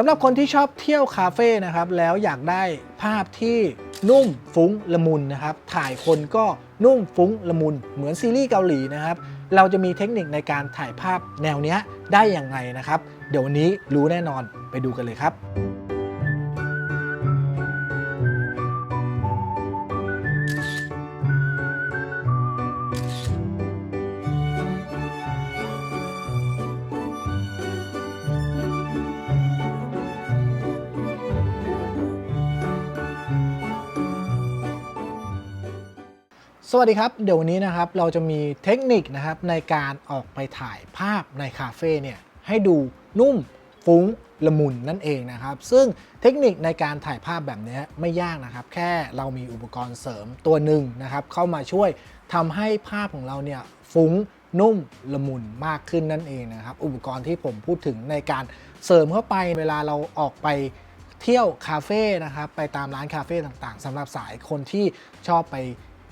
สำหรับคนที่ชอบเที่ยวคาเฟ่นะครับแล้วอยากได้ภาพที่นุ่มฟุ้งละมุนนะครับถ่ายคนก็นุ่มฟุ้งละมุนเหมือนซีรีส์เกาหลีนะครับเราจะมีเทคนิคในการถ่ายภาพแนวเนี้ยได้อย่างไรนะครับ เดี๋ยววันนี้รู้แน่นอนไปดูกันเลยครับ สวัสดีครับ เดี๋ยววันนี้นะครับเราจะมีเทคนิคนะครับในการออกไปถ่ายภาพในคาเฟ่เนี่ยให้ดูนุ่มฟุ้งละมุนนั่นเองนะครับ ซึ่งเทคนิคในการถ่ายภาพแบบนี้ไม่ยากนะครับ แค่เรามีอุปกรณ์เสริมตัวหนึ่งนะครับ เข้ามาช่วยทำให้ภาพของเราเนี่ยฟุ้งนุ่มละมุนมากขึ้นนั่นเองนะครับ อุปกรณ์ที่ผมพูดถึงในการเสริมเข้าไปเวลาเราออกไปเที่ยวคาเฟ่นะครับไปตามร้านคาเฟ่ต่างๆสำหรับสายคนที่ชอบไป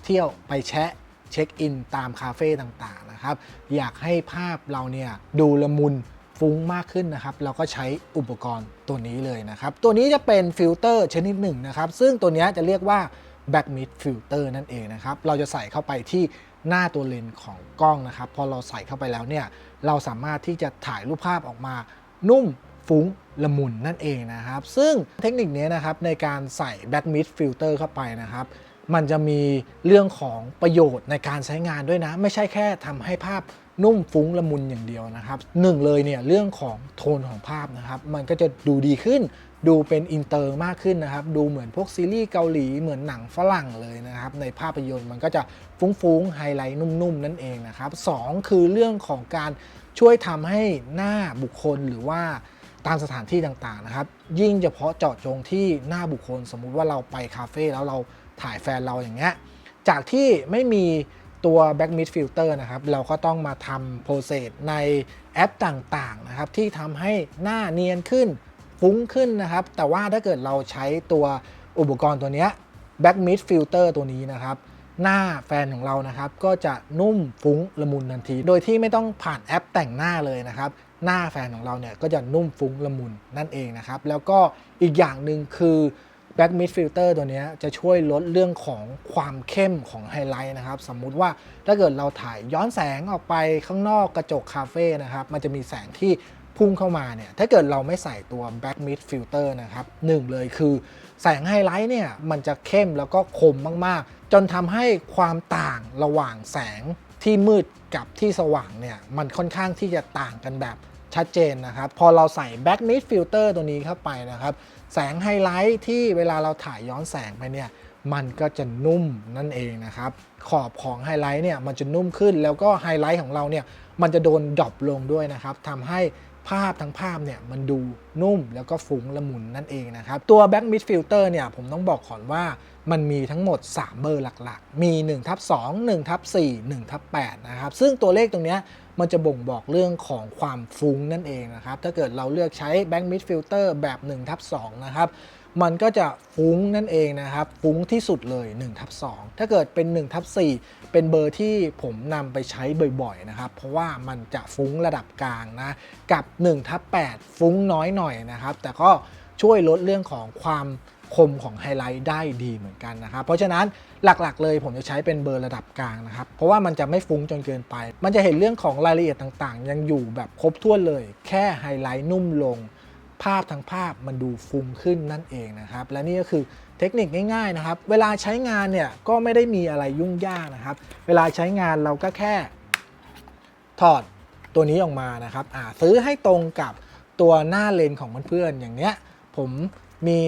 เที่ยวไปแชะเช็คอินตามคาเฟ่ต่างๆนะครับ อยากให้ภาพเราเนี่ยดูละมุนฟุ้งมากขึ้นนะครับ เราก็ใช้อุปกรณ์ตัวนี้เลยนะครับ ตัวนี้จะเป็นฟิลเตอร์ชนิดหนึ่งนะครับ ซึ่งตัวนี้จะเรียกว่า back mid filter นั่นเองนะครับ เราจะใส่เข้าไปที่หน้าตัวเลนส์ของกล้องนะครับ พอเราใส่เข้าไปแล้วเนี่ย เราสามารถที่จะถ่ายรูปภาพออกมานุ่มฟุ้งละมุนนั่นเองนะครับ ซึ่งเทคนิคนี้นะครับในการใส่ back mid filter เข้าไปนะครับ มันจะมีเรื่องของประโยชน์ในการใช้งานด้วยนะ ไม่ใช่แค่ทำให้ภาพนุ่มฟุ้งละมุนอย่างเดียวนะครับหนึ่งเลยเนี่ยเรื่องของโทนของภาพนะครับ มันก็จะดูดีขึ้น ดูเป็นอินเตอร์มากขึ้นนะครับ ดูเหมือนพวกซีรีส์เกาหลีเหมือนหนังฝรั่งเลยนะครับ ในภาพยนตร์มันก็จะฟุ้งๆไฮไลท์นุ่มๆนั่นเองนะครับสองคือเรื่องของการช่วยทำให้หน้าบุคคลหรือว่าตามสถานที่ต่างๆนะครับ ยิ่งเฉพาะเจาะจงที่หน้าบุคคล สมมุติว่าเราไปคาเฟ่แล้วเรา ถ่ายแฟนเราอย่างเงี้ยจากที่ไม่มีตัว Back Mid Filter นะครับ เราก็ต้องมาทำโปรเซสในแอปต่างๆนะครับ ที่ทำให้หน้าเนียนขึ้นฟุ้งขึ้นนะครับ แต่ว่าถ้าเกิดเราใช้ตัวอุปกรณ์ตัวเนี้ย Back Mid Filter ตัวนี้นะครับ หน้าแฟนของเรานะครับ ก็จะนุ่มฟุ้งละมุนทันที โดยที่ไม่ต้องผ่านแอปแต่งหน้าเลยนะครับ หน้าแฟนของเราเนี่ยก็จะนุ่มฟุ้งละมุนนั่นเองนะครับ แล้วก็อีกอย่างหนึ่งคือ Back Mid Filter ตัวนี้จะช่วยลดเรื่องของความเข้มของไฮไลท์นะครับ สมมุติว่าถ้าเกิดเราถ่ายย้อนแสงออกไปข้างนอกกระจกคาเฟ่นะครับ มันจะมีแสงที่พุ่งเข้ามาเนี่ย ถ้าเกิดเราไม่ใส่ตัว Back Mid Filter นะครับหนึ่งเลยคือแสงไฮไลท์เนี่ย มันจะเข้มแล้วก็คมมาก ๆ จนทำให้ความต่างระหว่างแสงที่มืดกับที่สว่างเนี่ย มันค่อนข้างที่จะต่างกันแบบ ชัดเจนนะครับ พอเราใส่ Back Mid Filter ตัวนี้เข้าไปนะครับ แสงไฮไลท์ที่เวลาเราถ่ายย้อนแสงไปเนี่ยมันก็จะนุ่มนั่นเองนะครับ ขอบของไฮไลท์เนี่ยมันจะนุ่มขึ้นแล้วก็ไฮไลท์ของเราเนี่ยมันจะโดนดรอปลงด้วยนะครับทำให้ ภาพทั้งภาพเนี่ยมันดูนุ่มแล้วก็ฟุ้งละมุนนั่นเองนะครับ ตัว Back Mid Filter เนี่ยผมต้องบอกก่อนว่ามันมีทั้งหมด 3 เบอร์หลักๆ มี1ทับ2 1ทับ4 1ทับ8นะครับ ซึ่งตัวเลขตรงเนี้ยมันจะบ่งบอกเรื่องของความฟุ้งนั่นเองนะครับ ถ้าเกิดเราเลือกใช้ Back Mid Filter แบบ1ทับ2นะครับ มันก็จะฟุ้งนั่นเองนะครับ ฟุ้งที่สุดเลย1ทับ2ถ้าเกิดเป็น1ทับ4เป็นเบอร์ที่ผมนำไปใช้บ่อยๆนะครับ เพราะว่ามันจะฟุ้งระดับกลางนะ กับ1ทับ8ฟุ้งน้อยหน่อยนะครับ แต่ก็ช่วยลดเรื่องของความคมของไฮไลท์ได้ดีเหมือนกันนะครับ เพราะฉะนั้นหลักๆ เลยผมจะใช้เป็นเบอร์ระดับกลางนะครับ เพราะว่ามันจะไม่ฟุ้งจนเกินไป มันจะเห็นเรื่องของรายละเอียดต่างๆ ยังอยู่แบบครบถ้วนเลย แค่ไฮไลท์นุ่มลง ภาพทั้งภาพมันดูฟุ้งขึ้นนั่นเองนะครับ และนี่ก็คือเทคนิคง่ายๆนะครับ เวลาใช้งานเนี่ยก็ไม่ได้มีอะไรยุ่งยากนะครับ เวลาใช้งานเราก็แค่ ถอดตัวนี้ออกมานะครับซื้อให้ตรงกับตัวหน้าเลนของเพื่อนๆอย่างเนี้ยผมมี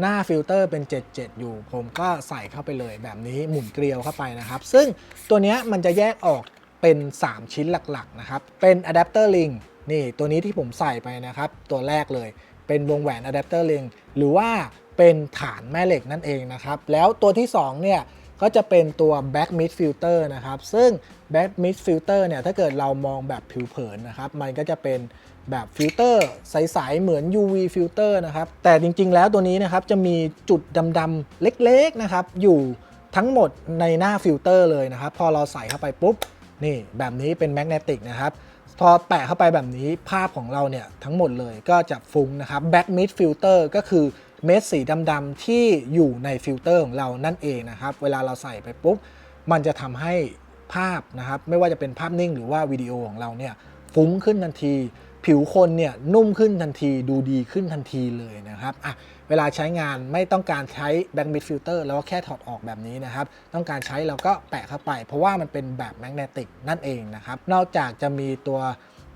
หน้าฟิลเตอร์เป็น 77 อยู่ ผมก็ใส่เข้าไปเลยแบบนี้หมุนเกลียวเข้าไปนะครับ ซึ่งตัวเนี้ยมันจะแยกออกเป็น 3 ชิ้นหลักๆนะครับ เป็นอะแดปเตอร์ลิง นี่ตัวนี้ที่ผมใส่ไปนะครับ ตัวแรกเลยเป็นวงแหวนอะแดปเตอร์ลิงหรือว่าเป็นฐานแม่เหล็กนั่นเองนะครับ แล้วตัวที่ 2 เนี่ยก็จะเป็นตัว back mid filter นะครับ ซึ่ง back mid filter เนี่ยถ้าเกิดเรามองแบบผิวเผินนะครับ มันก็จะเป็นแบบฟิลเตอร์ใส ๆ เหมือน UV filter นะครับ แต่จริงๆแล้วตัวนี้นะครับจะมีจุดดำๆเล็กๆนะครับ อยู่ทั้งหมดในหน้าฟิลเตอร์เลยนะครับ พอเราใส่เข้าไปปุ๊บ นี่แบบนี้เป็นแมกเนติกนะครับ พอแปะเข้าไปแบบนี้ภาพของเราเนี่ยทั้งหมดเลยก็จะฟุ้งนะครับ Back Mid Filter ก็คือเม็ดสีดำๆที่อยู่ในฟิลเตอร์ของเรานั่นเองนะครับ เวลาเราใส่ไปปุ๊บ มันจะทำให้ภาพนะครับ ไม่ว่าจะเป็นภาพนิ่งหรือว่าวิดีโอของเราเนี่ยฟุ้งขึ้นทันที ผิวคนเนี่ยนุ่มขึ้นทันทีดูดีขึ้นทันทีเลยนะครับอะเวลาใช้งานไม่ต้องการใช้ Back Mid Filter แล้วก็แค่ถอดออกแบบนี้นะครับ ต้องการใช้เราก็แปะเข้าไป เพราะว่ามันเป็นแบบแมกเนติกนั่นเองนะครับ นอกจากจะมีตัว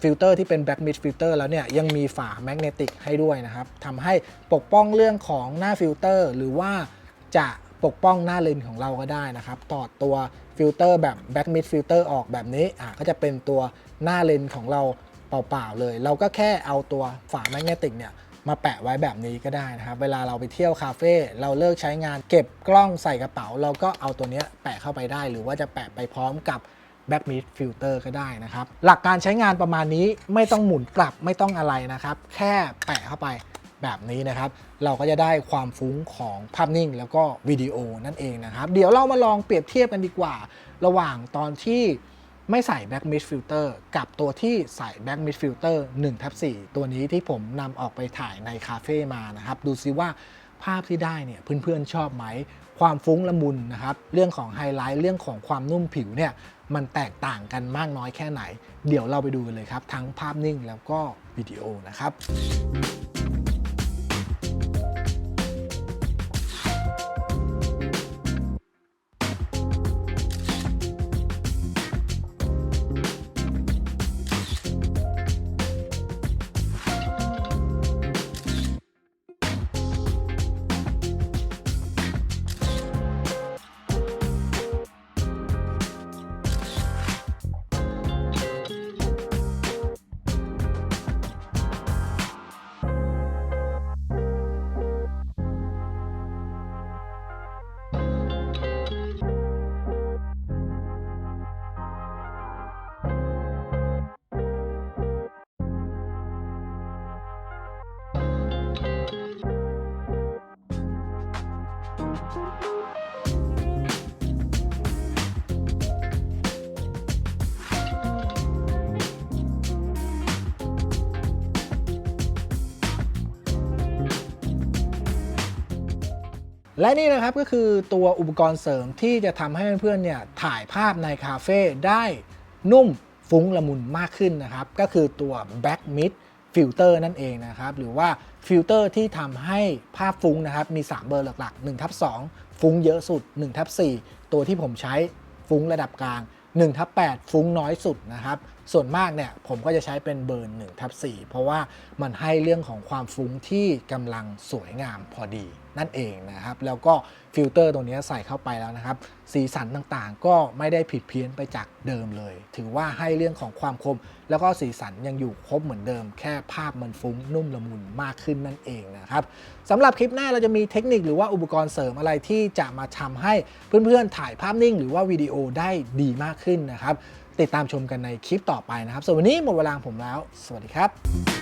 ฟิลเตอร์ที่เป็น Back Mid Filter แล้วเนี่ยยังมีฝาแมกเนติกให้ด้วยนะครับทำให้ปกป้องเรื่องของหน้าฟิลเตอร์หรือว่าจะปกป้องหน้าเลนส์ของเราก็ได้นะครับตอดตัวฟิลเตอร์แบบ Back Mid Filter ออกแบบนี้อะก็จะเป็นตัวหน้าเลนส์ของเรา เปล่าๆเลย เราก็แค่เอาตัวฝาแมกเนติกเนี่ยมาแปะไว้แบบนี้ก็ได้นะครับ เวลาเราไปเที่ยวคาเฟ่เราเลิกใช้งานเก็บกล้องใส่กระเป๋า เราก็เอาตัวนี้แปะเข้าไปได้ หรือว่าจะแปะไปพร้อมกับ Back Mid Filter ก็ได้นะครับ หลักการใช้งานประมาณนี้ไม่ต้องหมุนกลับไม่ต้องอะไรนะครับ แค่แปะเข้าไปแบบนี้นะครับ เราก็จะได้ความฟุ้งของภาพนิ่ง แล้วก็วิดีโอนั่นเองนะครับ เดี๋ยวเรามาลองเปรียบเทียบกันดีกว่า ระหว่างตอนที่ ไม่ใส่ Back Mid Filter กับตัวที่ใส่ Back Mid Filter 1ทับ4ตัวนี้ที่ผมนำออกไปถ่ายในคาเฟ่มานะครับ ดูซิว่าภาพที่ได้เนี่ยเพื่อนๆชอบไหม ความฟุ้งละมุนนะครับ เรื่องของไฮไลท์เรื่องของความนุ่มผิวเนี่ยมันแตกต่างกันมากน้อยแค่ไหน เดี๋ยวเราไปดูกันเลยครับ ทั้งภาพนิ่งแล้วก็วิดีโอนะครับ และนี่นะครับก็คือตัวอุปกรณ์เสริมที่จะทำให้เพื่อนๆเนี่ยถ่ายภาพในคาเฟ่ได้นุ่มฟุ้งละมุนมากขึ้นนะครับ ก็คือตัว Back Mid Filter นั่นเองนะครับ หรือว่าฟิลเตอร์ที่ทำให้ภาพฟุ้งนะครับ มี 3 เบอร์หลักๆ1ทับ2ฟุ้งเยอะสุด1ทับ4ตัวที่ผมใช้ฟุ้งระดับกลาง1ทับ8ฟุ้งน้อยสุดนะครับ ส่วนมากเนี่ยผมก็จะใช้เป็นเบอร์1ทับ4เพราะว่ามันให้เรื่องของความฟุ้งที่กำลังสวยงามพอดีนั่นเองนะครับ แล้วก็ฟิลเตอร์ตัวนี้ใส่เข้าไปแล้วนะครับ สีสันต่างๆ ก็ไม่ได้ผิดเพี้ยนไปจากเดิมเลย ถือว่าให้เรื่องของความคม แล้วก็สีสันยังอยู่ครบเหมือนเดิม แค่ภาพมันฟุ้งนุ่มละมุนมากขึ้นนั่นเองนะครับสำหรับคลิปหน้าเราจะมีเทคนิคหรือว่าอุปกรณ์เสริมอะไรที่จะมาทำให้เพื่อนๆถ่ายภาพนิ่ง หรือว่าวิดีโอได้ดีมากขึ้นนะครับ ติดตามชมกันในคลิปต่อไปนะครับส่วนวันนี้หมดเวลาของผมแล้ว สวัสดีครับ